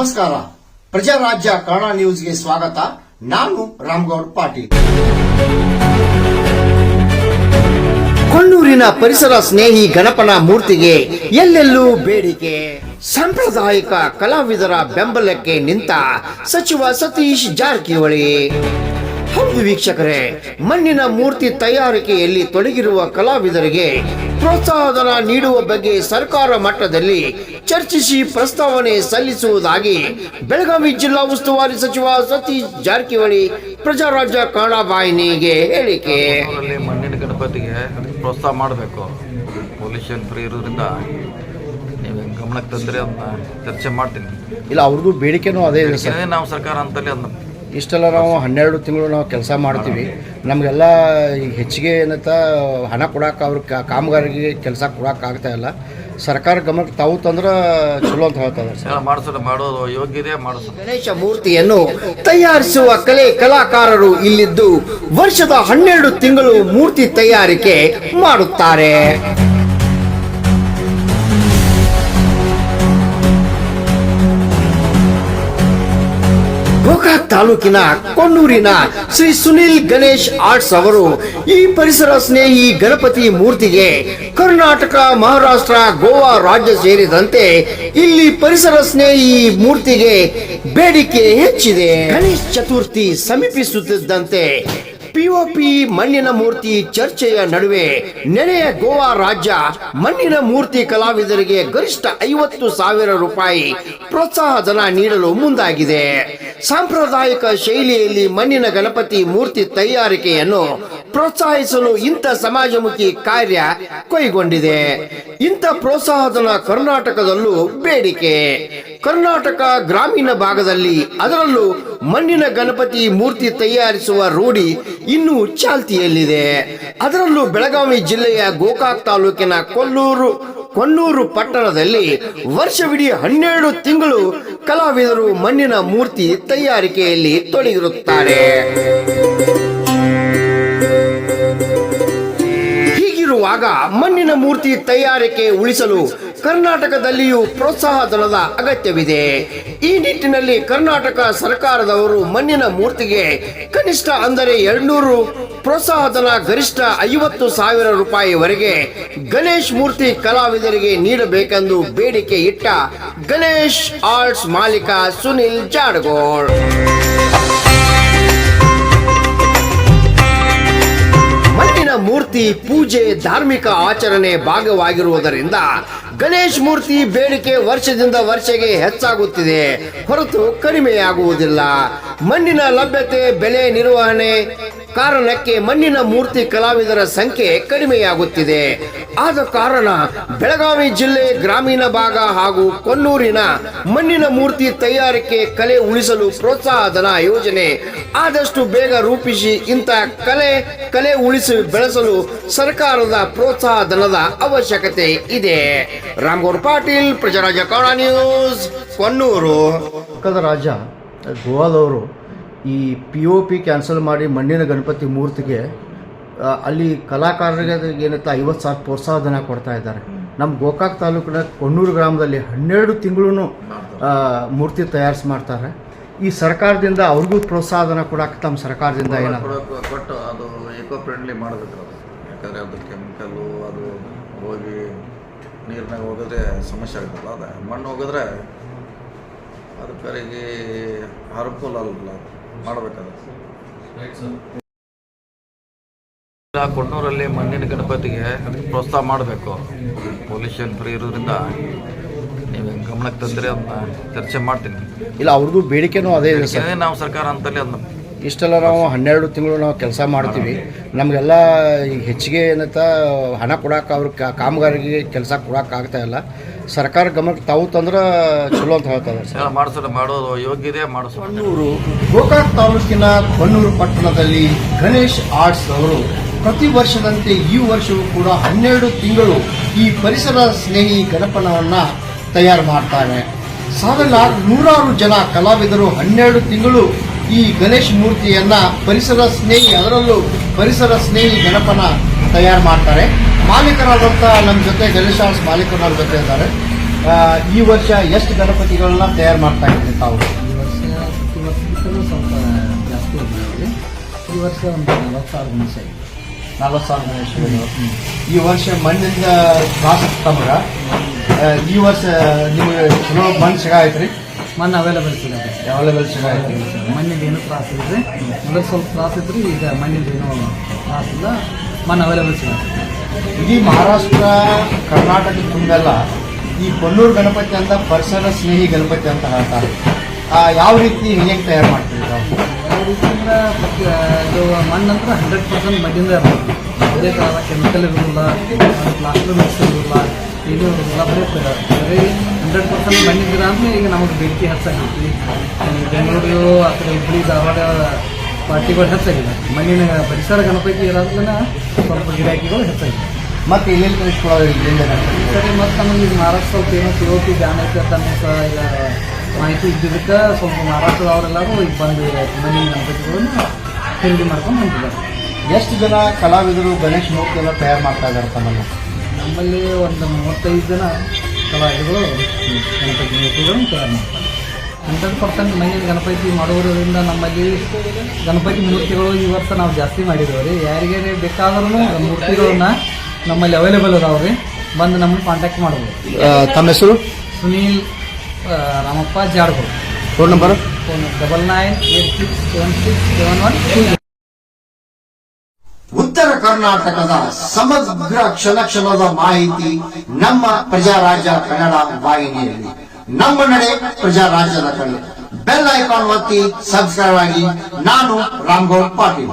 ನಮಸ್ಕಾರ. ಪ್ರಜಾರಾಜ್ಯ ಕನ್ನಡ ನ್ಯೂಸ್ಗೆ ಸ್ವಾಗತ. ನಾನು ರಾಮ್ಗೌಡ್ ಪಾಟೀಲ್. ಕೊಣ್ಣೂರಿನ ಪರಿಸರ ಸ್ನೇಹಿ ಗಣಪನ ಮೂರ್ತಿಗೆ ಎಲ್ಲೆಲ್ಲೂ ಬೇಡಿಕೆ. ಸಾಂಪ್ರದಾಯಿಕ ಕಲಾವಿದರ ಬೆಂಬಲಕ್ಕೆ ನಿಂತ ಸಚಿವ ಸತೀಶ್ ಜಾರಕಿಹೊಳಿ. ಹೌದು ವೀಕ್ಷಕರೇ ಮಣ್ಣಿನ ಮೂರ್ತಿ ತಯಾರಿಕೆಯಲ್ಲಿ ತೊಡಗಿರುವ ಕಲಾವಿದರಿಗೆ ಪ್ರೋತ್ಸಾಹಧನ ನೀಡುವ ಬಗ್ಗೆ ಸರ್ಕಾರ ಮಟ್ಟದಲ್ಲಿ ಚರ್ಚಿಸಿ ಪ್ರಸ್ತಾವನೆ ಸಲ್ಲಿಸುವುದಾಗಿ ಬೆಳಗಾವಿ ಜಿಲ್ಲಾ ಉಸ್ತುವಾರಿ ಸಚಿವ ಸತೀಶ್ ಜಾರಕಿಹೊಳಿ ಪ್ರಜಾರಾಜ್ಯ ಕನ್ನಡ ವಾಹಿನಿಗೆ ಹೇಳಿಕೆ ಮಣ್ಣಿನ ಗಣಪತಿಗೆ ಪ್ರೋತ್ಸಾಹ ಮಾಡಬೇಕು. ಪೊಲ್ಯೂಷನ್ ಫ್ರೀ ಇರೋದ್ರಿಂದ ನೀವು ಗಮನಕ್ಕೆ ತಂದರೆ ಅದನ್ನ ಚರ್ಚೆ ಮಾಡ್ತೀನಿ. ಇಲ್ಲ ಅವ್ರಿಗೂ ಬೇಡಿಕೆನೂ ಅದೇ ನಾವು ಸರ್ಕಾರ ಅಂತಲ್ಲಿ ಅದನ್ನ ಇಷ್ಟೆಲ್ಲ ನಾವು ಹನ್ನೆರಡು ತಿಂಗಳು ನಾವು ಕೆಲಸ ಮಾಡ್ತೀವಿ. ನಮಗೆಲ್ಲ ಈಗ ಹೆಚ್ಚಿಗೆ ಏನಂತ ಹಣ ಕೊಡೋಕೆ ಅವ್ರ ಕಾಮಗಾರಿಗೆ ಕೆಲಸ ಕೊಡೋಕ್ಕಾಗ್ತಾ ಇಲ್ಲ. ಸರ್ಕಾರ ಗಮನಕ್ಕೆ ತಾವು ತಂದ್ರೆ ಚಲೋ ಅಂತ ಹೇಳ್ತಾರೆ ಮಾಡೋದು ಯೋಗ್ಯ ಮಾಡಿಸೋದು. ಗಣೇಶ ಮೂರ್ತಿಯನ್ನು ತಯಾರಿಸುವ ಕಲೆ ಕಲಾಕಾರರು ಇಲ್ಲಿದ್ದು ವರ್ಷದ ಹನ್ನೆರಡು ತಿಂಗಳು ಮೂರ್ತಿ ತಯಾರಿಕೆ ಮಾಡುತ್ತಾರೆ. ಗೋಕಾಕ್ ತಾಲೂಕಿನ ಕೊಣ್ಣೂರಿನ ಶ್ರೀ ಸುನಿಲ್ ಗಣೇಶ್ ಆರ್ಟ್ಸ್ ಅವರು ಈ ಪರಿಸರ ಸ್ನೇಹಿ ಗಣಪತಿ ಮೂರ್ತಿಗೆ ಕರ್ನಾಟಕ, ಮಹಾರಾಷ್ಟ್ರ, ಗೋವಾ ರಾಜ್ಯ ಸೇರಿದಂತೆ ಇಲ್ಲಿ ಪರಿಸರ ಸ್ನೇಹಿ ಮೂರ್ತಿಗೆ ಬೇಡಿಕೆ ಹೆಚ್ಚಿದೆ. ಗಣೇಶ್ ಚತುರ್ಥಿ ಸಮೀಪಿಸುತ್ತಿದ್ದಂತೆ ಪಿಒಪಿ ಮಣ್ಣಿನ ಮೂರ್ತಿ ಚರ್ಚೆಯ ನಡುವೆ ನೆರೆಯ ಗೋವಾ ರಾಜ್ಯ ಮಣ್ಣಿನ ಮೂರ್ತಿ ಕಲಾವಿದರಿಗೆ ಗರಿಷ್ಠ ಐವತ್ತು ಸಾವಿರ ರೂಪಾಯಿ ಪ್ರೋತ್ಸಾಹ ಧನ ನೀಡಲು ಮುಂದಾಗಿದೆ. ಸಾಂಪ್ರದಾಯಿಕ ಶೈಲಿಯಲ್ಲಿ ಮಣ್ಣಿನ ಗಣಪತಿ ಮೂರ್ತಿ ತಯಾರಿಕೆಯನ್ನು ಪ್ರೋತ್ಸಾಹಿಸಲು ಇಂಥ ಸಮಾಜಮುಖಿ ಕಾರ್ಯ ಕೈಗೊಂಡಿದೆ. ಇಂಥ ಪ್ರೋತ್ಸಾಹಧನ ಕರ್ನಾಟಕದಲ್ಲೂ ಬೇಡಿಕೆ. ಕರ್ನಾಟಕ ಗ್ರಾಮೀಣ ಭಾಗದಲ್ಲಿ ಅದರಲ್ಲೂ ಮಣ್ಣಿನ ಗಣಪತಿ ಮೂರ್ತಿ ತಯಾರಿಸುವ ರೂಢಿ ಇನ್ನೂ ಚಾಲ್ತಿಯಲ್ಲಿದೆ. ಅದರಲ್ಲೂ ಬೆಳಗಾವಿ ಜಿಲ್ಲೆಯ ಗೋಕಾಕ್ ತಾಲೂಕಿನ ಕೊಲ್ಲೂರು ಕೊನ್ನೂರು ಪಟ್ಟಣದಲ್ಲಿ ವರ್ಷವಿಡೀ ಹನ್ನೆರಡು ತಿಂಗಳು ಕಲಾವಿದರು ಮಣ್ಣಿನ ಮೂರ್ತಿ ತಯಾರಿಕೆಯಲ್ಲಿ ತೊಡಗಿರುತ್ತಾರೆ. ಹೀಗಿರುವಾಗ ಮಣ್ಣಿನ ಮೂರ್ತಿ ತಯಾರಿಕೆ ಉಳಿಸಲು ಕರ್ನಾಟಕದಲ್ಲಿಯೂ ಪ್ರೋತ್ಸಾಹ ಧನದ ಅಗತ್ಯವಿದೆ. ಈ ನಿಟ್ಟಿನಲ್ಲಿ ಕರ್ನಾಟಕ ಸರ್ಕಾರದವರು ಮಣ್ಣಿನ ಮೂರ್ತಿಗೆ ಕನಿಷ್ಠ ಅಂದರೆ ಎರಡ್ನೂರು ಪ್ರೋತ್ಸಾಹ ಧನ ಗರಿಷ್ಠ ಐವತ್ತು ಸಾವಿರ ರೂಪಾಯಿವರೆಗೆ ಗಣೇಶ್ ಮೂರ್ತಿ ಕಲಾವಿದರಿಗೆ ನೀಡಬೇಕೆಂದು ಬೇಡಿಕೆ ಇಟ್ಟ ಗಣೇಶ್ ಆರ್ಟ್ಸ್ ಮಾಲೀಕ ಸುನಿಲ್ ಜಾಡಗೋಳ್. ಮಣ್ಣಿನ ಮೂರ್ತಿ ಪೂಜೆ ಧಾರ್ಮಿಕ ಆಚರಣೆ ಭಾಗವಾಗಿರುವುದರಿಂದ ಗಣೇಶ್ ಮೂರ್ತಿ ಬೇಡಿಕೆ ವರ್ಷದಿಂದ ವರ್ಷಕ್ಕೆ ಹೆಚ್ಚಾಗುತ್ತಿದೆ. ಹೊರತು ಕಡಿಮೆಯಾಗುವುದಿಲ್ಲ. ಮಣ್ಣಿನ ಲಭ್ಯತೆ, ಬೆಲೆ ನಿರ್ವಹಣೆ ಕಾರಣಕ್ಕೆ ಮಣ್ಣಿನ ಮೂರ್ತಿ ಕಲಾವಿದರ ಸಂಖ್ಯೆ ಕಡಿಮೆಯಾಗುತ್ತಿದೆ. ಆದ ಕಾರಣ ಬೆಳಗಾವಿ ಜಿಲ್ಲೆ ಗ್ರಾಮೀಣ ಭಾಗ ಹಾಗೂ ಕೊನ್ನೂರಿನ ಮಣ್ಣಿನ ಮೂರ್ತಿ ತಯಾರಿಕೆ ಕಲೆ ಉಳಿಸಲು ಪ್ರೋತ್ಸಾಹ ಧನ ಯೋಜನೆ ಆದಷ್ಟು ಬೇಗ ರೂಪಿಸಿ ಇಂಥ ಕಲೆ ಕಲೆ ಉಳಿಸಿ ಬೆಳೆಸಲು ಸರ್ಕಾರದ ಪ್ರೋತ್ಸಾಹ ಧನದ ಅವಶ್ಯಕತೆ ಇದೆ. ರಾಮ್ಗೌಡ್ ಪಾಟೀಲ್ ಪ್ರಜಾರಾಜ ಕನ್ನಡ ನ್ಯೂಸ್ ಕೊನ್ನೂರು. ಪಕ್ಕದ ರಾಜ ಗೋವಾದವರು ಈ ಪಿ ಒ ಪಿ ಕ್ಯಾನ್ಸಲ್ ಮಾಡಿ ಮಣ್ಣಿನ ಗಣಪತಿ ಮೂರ್ತಿಗೆ ಅಲ್ಲಿ ಕಲಾಕಾರರಿಗೆ ಏನಂತ ಐವತ್ತು ಸಾವಿರ ಪ್ರೋತ್ಸಾಹ ಧನ ಕೊಡ್ತಾ ಇದ್ದಾರೆ. ನಮ್ಮ ಗೋಕಾಕ್ ತಾಲೂಕಿನ ಕೊಣ್ಣೂರು ಗ್ರಾಮದಲ್ಲಿ ಹನ್ನೆರಡು ತಿಂಗಳು ಮೂರ್ತಿ ತಯಾರಿಸಿ ಮಾಡ್ತಾರೆ. ಈ ಸರ್ಕಾರದಿಂದ ಅವ್ರಿಗೂ ಪ್ರೋತ್ಸಾಹ ಧನ ಕೊಡಕ್ಕೆ ತಮ್ಮ ಸರ್ಕಾರದಿಂದ ಏನಾದ್ರು ಕೊಟ್ಟು ಅದು ಎಕೋ ಫ್ರೆಂಡ್ಲಿ ಮಾಡಬೇಕು ಅದು. ಯಾಕಂದರೆ ಅದು ಕೆಮಿಕಲ್ಲು ಅದು ಹೋಗಿ ನೀರಿನಾಗ ಹೋಗಿದ್ರೆ ಸಮಸ್ಯೆ ಆಗುತ್ತಲ್ಲ ಅದು. ಮಣ್ಣು ಹೋಗಿದ್ರೆ ಅದು ಕರೆಗೆ ಹಾರ್ಮ್ಫುಲ್ ಅಲ್ಲ ಮಾಡಬೇಕಾದ್ರೆ ಕೊಣ್ಣೂರಲ್ಲಿ ಮಣ್ಣಿನ ಗಣಪತಿಗೆ ಪ್ರೋತ್ಸಾಹ ಮಾಡಬೇಕು. ಪೊಲ್ಯೂಷನ್ ಫ್ರೀ ಇರೋದ್ರಿಂದ ನೀವು ಗಮನಕ್ಕೆ ತಂದರೆ ಅದನ್ನ ಚರ್ಚೆ ಮಾಡ್ತೀನಿ. ಇಲ್ಲ ಅವ್ರದ್ದು ಬೇಡಿಕೆನೂ ಅದೇ ಸರ್. ಏನೇ ನಾವು ಸರ್ಕಾರ ಅಂತಲ್ಲಿ ಅದನ್ನ ಇಷ್ಟೆಲ್ಲ ನಾವು ಹನ್ನೆರಡು ತಿಂಗಳು ನಾವು ಕೆಲಸ ಮಾಡ್ತೀವಿ. ನಮಗೆಲ್ಲ ಈಗ ಹೆಚ್ಚಿಗೆ ಏನಂತ ಹಣ ಕೊಡೋಕೆ ಅವ್ರ ಕಾಮಗಾರಿಗೆ ಕೆಲಸ ಕೊಡೋಕ್ಕಾಗ್ತಾ ಆಗ್ತಾ ಇಲ್ಲ. ಸರ್ಕಾರ ಗಮನಕ್ಕೆ ತಾವು ತಂದ್ರೆ ಚಲೋ ಅಂತ ಹೇಳ್ತಾರೆ ಸರ್. ಮಾಡೋದು ಯೋಗ್ಯತೆ ಕೊಣ್ಣೂರು ಗೋಕಾಕ್ ತಾಲೂಕಿನ ಕೊಣ್ಣೂರು ಪಟ್ಟಣದಲ್ಲಿ ಗಣೇಶ್ ಆರ್ಟ್ಸ್ ಅವರು ಪ್ರತಿ ವರ್ಷದಂತೆ ಈ ವರ್ಷವೂ ಕೂಡ ಹನ್ನೆರಡು ತಿಂಗಳು ಈ ಪರಿಸರ ಸ್ನೇಹಿ ಗಣಪನವನ್ನ ತಯಾರು ಮಾಡ್ತಾರೆ. ಸಾವಿರಾರು ನೂರಾರು ಜನ ಕಲಾವಿದರು ಹನ್ನೆರಡು ತಿಂಗಳು ಈ ಗಣೇಶ್ ಮೂರ್ತಿಯನ್ನು ಪರಿಸರ ಸ್ನೇಹಿ ಅದರಲ್ಲೂ ಪರಿಸರ ಸ್ನೇಹಿ ಗಣಪನ ತಯಾರು ಮಾಡ್ತಾರೆ. ಮಾಲೀಕರಾದಂಥ ನಮ್ಮ ಜೊತೆ ಗಣೇಶ ಹೌಸ್ ಮಾಲೀಕರು ನಮ್ಮ ಜೊತೆ ಇದ್ದಾರೆ. ಈ ವರ್ಷ ಎಷ್ಟು ಗಣಪತಿಗಳನ್ನ ತಯಾರು ಮಾಡ್ತಾ ಇದ್ದೀವಿ ತಾವು? ಈ ವರ್ಷ ಸ್ವಲ್ಪ ಜಾಸ್ತಿ ಈ ವರ್ಷ ಒಂದು ನಲವತ್ತು ಸಾವಿರ ಗಣೇಶ ಇದೆ ನಲ್ವತ್ತು ಸಾವಿರ ಗಣೇಶಗಳು ಈ ವರ್ಷ ಮಣ್ಣಿಂದ ತ್ರಾಸ ತಮ್ಗ. ಈ ವರ್ಷ ನಿಮಗೆ ಚಲೋ ಮಣ್ಣು ಸಿಗಾಯ್ತ್ರಿ ಮಣ್ಣು ಅವೈಲೇಬಲ್ ಸಿಗುತ್ತೆ ಅವೈಲೇಬಲ್ ಸಿಗುತ್ತೆ ಮಣ್ಣಿಂದ ಏನು ತ್ರಾಸ ಇದ್ರೆ ಮೊದಲು ಸ್ವಲ್ಪ ತ್ರಾಸ ಇದ್ರೆ ಈಗ ಮಣ್ಣಿಂದ ಏನು ತ್ರಾಸ ಇಲ್ಲ. ಮಣ್ಣು ಅವೈಲೇಬಲ್ ಸಿಗುತ್ತೆ ಇಡೀ ಮಹಾರಾಷ್ಟ್ರ ಕರ್ನಾಟಕ ತುಂಬೆಲ್ಲ ಈ ಕೊಲ್ಲೂರು ಗಣಪತಿ ಅಂತ ಪರಿಸರ ಸ್ನೇಹಿ ಗಣಪತಿ ಅಂತ ಹೇಳ್ತಾರೆ ಆ, ಯಾವ ರೀತಿ ಹೇಗೆ ತಯಾರು ಮಾಡ್ತೀವಿ ತಾವು? ಯಾವ ರೀತಿಯಿಂದ ಇದು ಮಣ್ಣು ಅಂದ್ರೆ ಹಂಡ್ರೆಡ್ ಪರ್ಸೆಂಟ್ ಮಣ್ಣಿಂದ ಯಾವುದೇ ಥರದ ಕೆಮಿಕಲ್ ಇರೋದಿಲ್ಲ ಪ್ಲಾಸ್ಟರ್ ಮಿಕ್ಸ್ ಇರೋದಿಲ್ಲ ಇದು ಇರೋದಿಲ್ಲ ಬರೀ ಬರೀ ಹಂಡ್ರೆಡ್ ಪರ್ಸೆಂಟ್ ಬಂದಿದ್ದೀರ ಅಂತ ಈಗ ನಮಗೆ ಬೆಂಕಿ ಹಚ್ಚಾಗಿತ್ತು ಬೆಂಗಳೂರು ಆ ಕಡೆ ಹುಬ್ಬಳ್ಳಿ ಧಾರವಾಡ ಪಾರ್ಟಿಗಳು ಹೆಚ್ಚಾಗಿದೆ ಮಣ್ಣಿನ ಪರಿಸರ ಗಣಪತಿ ಇರೋದ್ರಿಂದ ಸ್ವಲ್ಪ ಗಿರಾಕಿಗಳು ಹೆಚ್ಚಾಗಿದೆ ಮತ್ತು ಎಲ್ಲೆಲ್ಲಿ ಕಳಿಸ್ಕೊಳ್ಳೋದು ಇಲ್ಲಿಂದ ಗಣಪತಿ? ಸರಿ ಮತ್ತು ನಮಗೆ ಈಗ ಮಹಾರಾಷ್ಟ್ರ ಸ್ವಲ್ಪ ಏನೋ ಸಿ ಒ ಪಿ ಬ್ಯಾನ್ ಐತೆ ಅಂತ ಸಹ ಈಗ ಮಾಹಿತಿ ಇದ್ದಿದ್ದಕ್ಕೆ ಸ್ವಲ್ಪ ಮಹಾರಾಷ್ಟ್ರದವರೆಲ್ಲರೂ ಈಗ ಬಂದು ಮಣ್ಣಿನ ಗಣಪತಿಗಳನ್ನು ಖರೀದಿ ಮಾಡ್ಕೊಂಡು ಬಂದಿದ್ದಾರೆ. ಎಷ್ಟು ಜನ ಕಲಾವಿದರು ಗಣೇಶ ಎಲ್ಲ ತಯಾರು ಮಾಡ್ತಾ ಇದ್ದಾರೆ ತಮ್ಮಲ್ಲಿ? ನಮ್ಮಲ್ಲಿ ಒಂದು ಮೂವತ್ತೈದು ಜನ. ಕಲಾವಿದಗಳು ಗಣಪತಿ ಮೂರ್ತಿಗಳನ್ನು ತಯಾರು ಮಾಡ್ತಾರೆ ಹಂಡ್ರೆಡ್ ಪರ್ಸೆಂಟ್ ಗಣಪತಿ ಮಾಡುವುದರಿಂದ ನಮ್ಮಲ್ಲಿ ಗಣಪತಿ ಮೂರ್ತಿಗಳು ಈ ವರ್ಷ ನಾವು ಜಾಸ್ತಿ ಮಾಡಿದ್ದೇವೆ ರೀ. ಯಾರಿಗೆ ಬೇಕಾದ್ರೂ ಮೂರ್ತಿಗಳನ್ನ ನಮ್ಮಲ್ಲಿ ಅವೈಲೇಬಲ್ ಅದಾವೆ ರೀ. ಬಂದು ನಮ್ಮನ್ನು ಕಾಂಟ್ಯಾಕ್ಟ್ ಮಾಡ್ಬೋದು. ತಮ್ಮ ಹೆಸರು? Sunil Ramappa Jadgol phone number phone double nine eight six seven six seven one two ಉತ್ತರ ಕರ್ನಾಟಕದ ಸಮಗ್ರ ಕ್ಷಣ ಕ್ಷಣದ ಮಾಹಿತಿ ನಮ್ಮ ಪ್ರಜಾರಾಜ್ಯ ಕನ್ನಡ ವಾಹಿನಿಯಲ್ಲಿ. ನಮ್ಮ ನಡೆ ಪ್ರಜಾರಾಜ್ಯದ ಕಡೆ. ಬೆಲ್ ಐಕಾನ್ ಒತ್ತಿ ಸಬ್ಸ್ಕ್ರೈಬ್ ಆಗಿ. ನಾನು ರಾಮ್ಗೌಡ್ ಪಾಟೀಲ್.